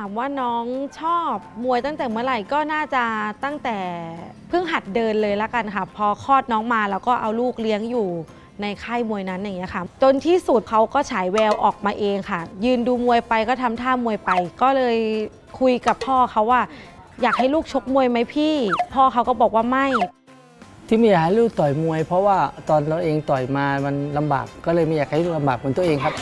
ามว่าน้องชอบมวยตั้งแต่เมื่อไหร่ก็น่าจะตั้งแต่เพิ่งหัดเดินเลยละกันค่ะ พอคลอดน้องมาแล้วก็เอาลูกเลี้ยงอยู่ในค่ายมวยนั้นอย่างเงี้ยค่ะ จนที่สุดเขาก็ฉายแววออกมาเองค่ะ ยืนดูมวยไปก็ทำท่ามวยไป ก็เลยคุยกับพ่อเขาว่า อยากให้ลูกชกมวยไหมพี่ พ่อเขาก็บอกว่าไม่ ที่ไม่อยากให้ลูกต่อยมวย เพราะว่าตอนเราเองต่อยมามันลำบากก็เลยไม่อยากให้ลูกลำบากเหมือนตัวเองครับ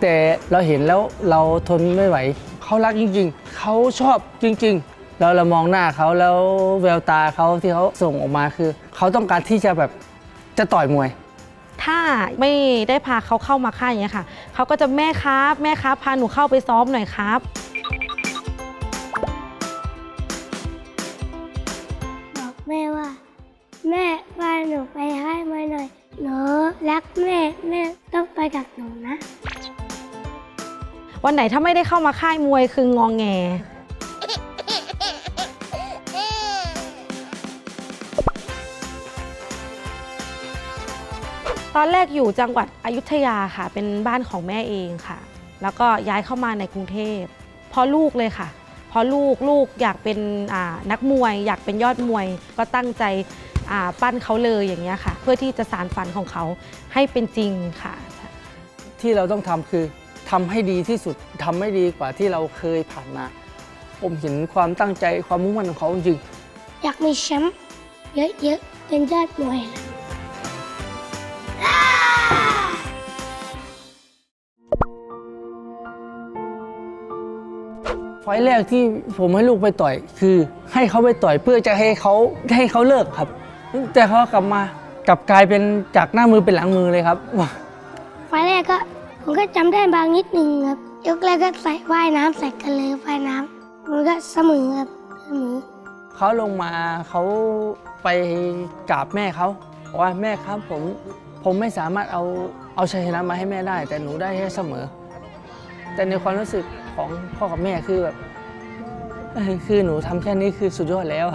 แต่เราเห็นแล้วเราทนไม่ไหว เขารักจริง ๆ เขาชอบจริง ๆ เราเรามองหน้าเขาแล้วแววตาเขาที่เขาส่งออกมาคือ เขาต้องการที่จะแบบจะต่อยมวย ถ้าไม่ได้พาเขาเข้ามาค่ายอย่างเงี้ยค่ะ เขาก็จะแม่ครับ แม่ครับพาหนูเข้าไปซ้อมหน่อยครับ บอกแม่ว่า แม่พาหนูไปให้มาหน่อยหนูรักแม่แม่ต้องไปกับหนูนะ วันไหนถ้าไม่ได้เข้ามาค่ายมวยคืององแง ตอนแรกอยู่จังหวัดอยุธยาค่ะ เป็นบ้านของแม่เองค่ะ แล้วก็ย้ายเข้ามาในกรุงเทพเพราะลูกเลยค่ะ เพราะลูกลูกอยากเป็นนักมวย อยากเป็นยอดมวย ก็ตั้งใจปั้นเขาเลยอย่างเงี้ยค่ะ เพื่อที่จะสารฝันของเขาให้เป็นจริงค่ะ ที่เราต้องทำคือ ทำให้ดีที่สุดทำให้ดีกว่าที่เราเคยผ่านมา ผมเห็นความตั้งใจความมุ่งมั่นของเขาจริง อยากมีแชมป์เยอะๆเป็นยอดมวยนะไฟล์แรกที่ผมให้ลูกไปต่อย คือให้เขาไปต่อยเพื่อจะให้เขาให้เขาเลิกครับ แต่เขากลับมากลับกลายเป็นจากหน้ามือเป็นหลังมือเลยครับไฟล์แรกก็ ผมก็จำได้บางนิดนึงครับ ยกแรกก็ใส่ว่ายน้ำใส่กันเลยว่ายน้ำมันก็เสมอครับเสมอเขาลงมาเขาไปกราบแม่เขาบอกว่าแม่ครับผมผมไม่สามารถเอาเอาชัยชนะมาให้แม่ได้ แต่หนูได้แค่เสมอ แต่ในความรู้สึกของพ่อกับแม่คือแบบคือหนูทำแค่นี้คือสุดยอดแล้ว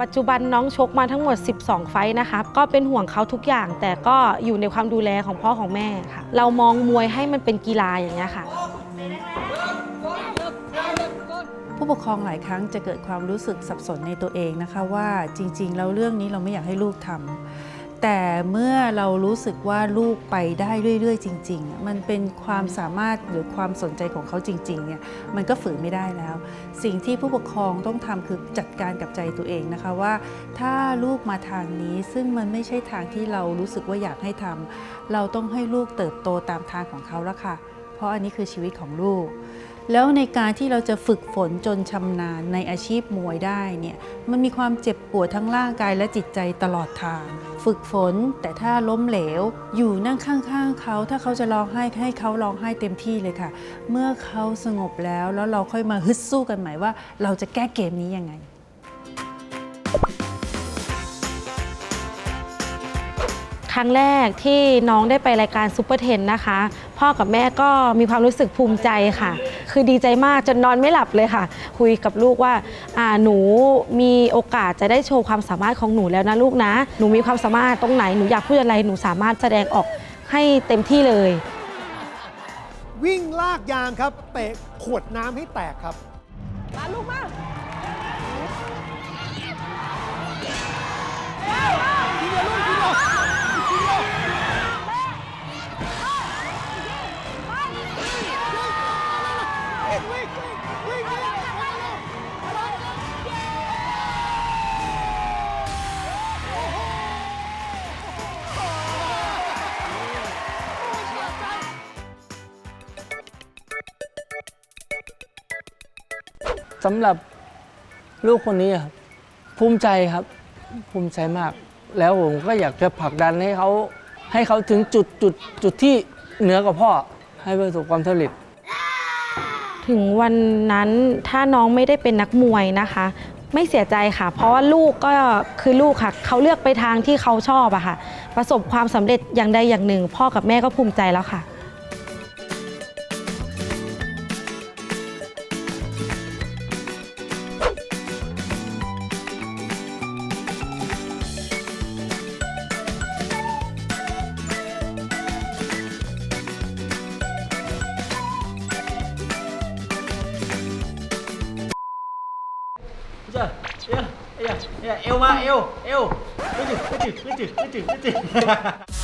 ปัจจุบันน้องชกมาทั้งหมด 12 ไฟท์นะคะก็เป็นห่วงเขาทุกอย่าง แต่ก็อยู่ในความดูแลของพ่อของแม่ค่ะ เรามองมวยให้มันเป็นกีฬาอย่างเงี้ยค่ะ ผู้ปกครองหลายครั้งจะเกิดความรู้สึกสับสนในตัวเองนะคะ ว่าจริง ๆ แล้วเรื่องนี้เราไม่อยากให้ลูกทำ แต่เมื่อเรารู้สึกว่าลูกไปได้เรื่อย ๆ จริง ๆ มันเป็นความสามารถหรือความสนใจของเขาจริงๆเนี่ยมันก็ฝืนไม่ได้แล้ว สิ่งที่ผู้ปกครองต้องทำคือจัดการกับใจตัวเองนะคะว่า ถ้าลูกมาทางนี้ซึ่งมันไม่ใช่ทางที่เรารู้สึกว่าอยากให้ทำเราต้องให้ลูกเติบโตตามทางของเขาแล้วค่ะ เพราะอันนี้คือชีวิตของลูก แล้วในการที่เราจะฝึกฝนจนชำนาญในอาชีพมวยได้เนี่ยมันมีความเจ็บปวดทั้งร่างกายและจิตใจตลอดทาง ฝึกฝนแต่ถ้าล้มเหลว อยู่นั่งข้างๆเขาถ้าเขาจะร้องไห้ให้เขาร้องไห้เต็มที่เลยค่ะ เมื่อเขาสงบแล้วแล้วเราค่อยมาฮึดสู้กันใหม่ว่า เราจะแก้เกมนี้ยังไง ครั้งแรกที่น้องได้ไปรายการซูเปอร์เทนนะคะ พ่อกับแม่ก็มีความรู้สึกภูมิใจค่ะ คือดีใจมากจนนอนไม่หลับเลยค่ะ คุยกับลูกว่าอ่าหนูมีโอกาสจะได้โชว์ความสามารถของหนูแล้วนะลูกนะ หนูมีความสามารถตรงไหนหนูอยากพูดอะไรหนูสามารถแสดงออกให้เต็มที่เลย วิ่งลากยางครับเตะขวดน้ำให้แตกครับ สำหรับลูกคนนี้ครับภูมิใจครับ ภูมิใจมาก แล้วผมก็อยากจะผลักดันให้เขาให้เขาถึงจุดจุดจุดที่เหนือกว่าพ่อ ให้ประสบความสำเร็จ ถึงวันนั้นถ้าน้องไม่ได้เป็นนักมวยนะคะ ไม่เสียใจค่ะ เพราะว่าลูกก็คือลูกค่ะเขาเลือกไปทางที่เขาชอบอะค่ะ ประสบความสำเร็จอย่างใดอย่างหนึ่ง พ่อกับแม่ก็ภูมิใจแล้วค่ะ 자, 야, 야, 야, 에오마, 에오, 에오. 그렇지, 그렇지, 그렇지, 그렇지, 그렇지.